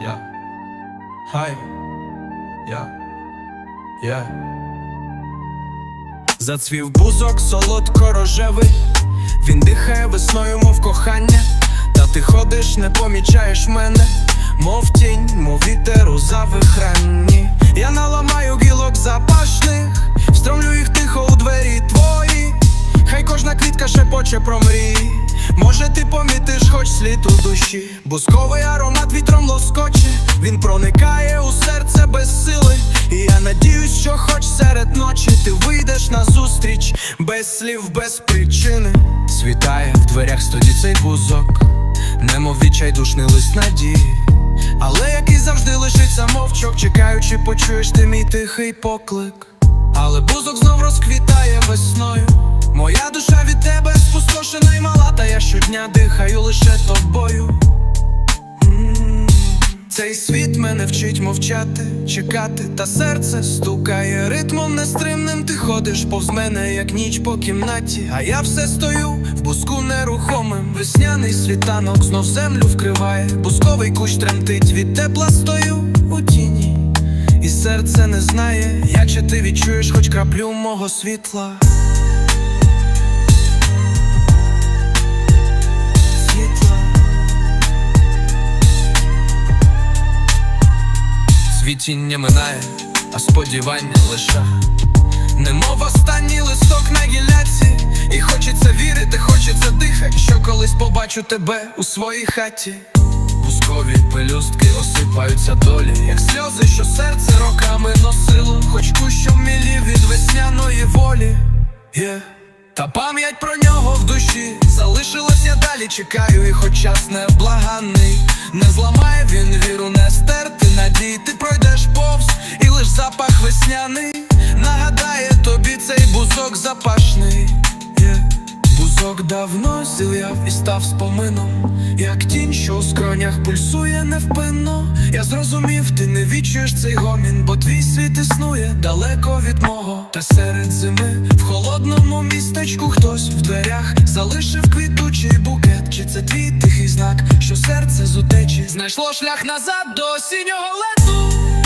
Yeah. Hi. Yeah. Yeah. Зацвів бузок солодко рожевий, він дихає весною, мов кохання, та ти ходиш, не помічаєш мене, мов тінь, мов вітер у завихранні. Я наламаю гілок душі. Бусковий аромат вітром лоскоче, він проникає у серце без сили. І я надіюсь, що хоч серед ночі ти вийдеш на зустріч без слів, без причини. Світає в дверях стоді цей бузок, немов відчайдушний лист надії. Але який завжди лишиться мовчок, чекаючи, почуєш ти мій тихий поклик. Але бузок знов розквітає весною. Моя душа від тебе спустошена й мала, та я щодня дихаю лише тобою. Цей світ мене вчить мовчати, чекати, та серце стукає ритмом нестримним. Ти ходиш повз мене, як ніч по кімнаті. А я все стою в буску нерухомим. Весняний світанок знов землю вкриває. Бусковий кущ тремтить від тепла стою у тіні. І серце не знає, як чи ти відчуєш хоч краплю мого світла. Світіння минає, а сподівання лише Немов останній листок на гілляці І хочеться вірити, хочеться дихати, що колись побачу тебе у своїй хаті. Пускові пелюстки осипаються долі, як сльози, що серце роками носило, хоч кущом мілі від весняної волі. Є. Та пам'ять про нього в душі залишилась я далі, чекаю, і хоч час неблаганний Не зламає він віру, не Бузок давно зілляв і став спомином, як тінь, що у скронях пульсує невпинно. Я зрозумів, ти не відчуєш цей гомін, бо твій світ існує далеко від мого. Та серед зими в холодному містечку хтось в дверях залишив квітучий букет. Чи це твій тихий знак, що серце з утечі знайшло шлях назад до осіннього лету.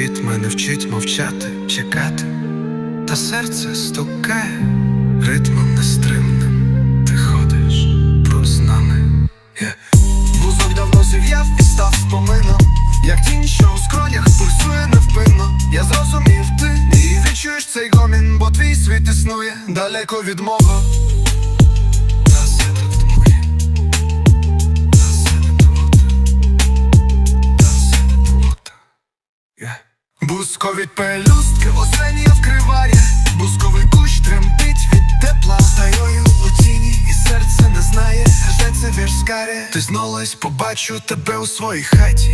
Світ мене вчить мовчати, чекати, та серце стукає ритмом нестримним. Ти ходиш повз нами. Yeah. Бузок давно зів'яв і став спомином Як тінь, що у скронях пульсує невпинно Я зрозумів ти і відчуєш цей гомін, бо твій світ існує далеко від мого Бускові пелюстки осені вкриває, бусковий кущ тремтить від тепла. Стаю у тіні і серце не знає, жде це скарє Ти знолась, побачу тебе у своїй хаті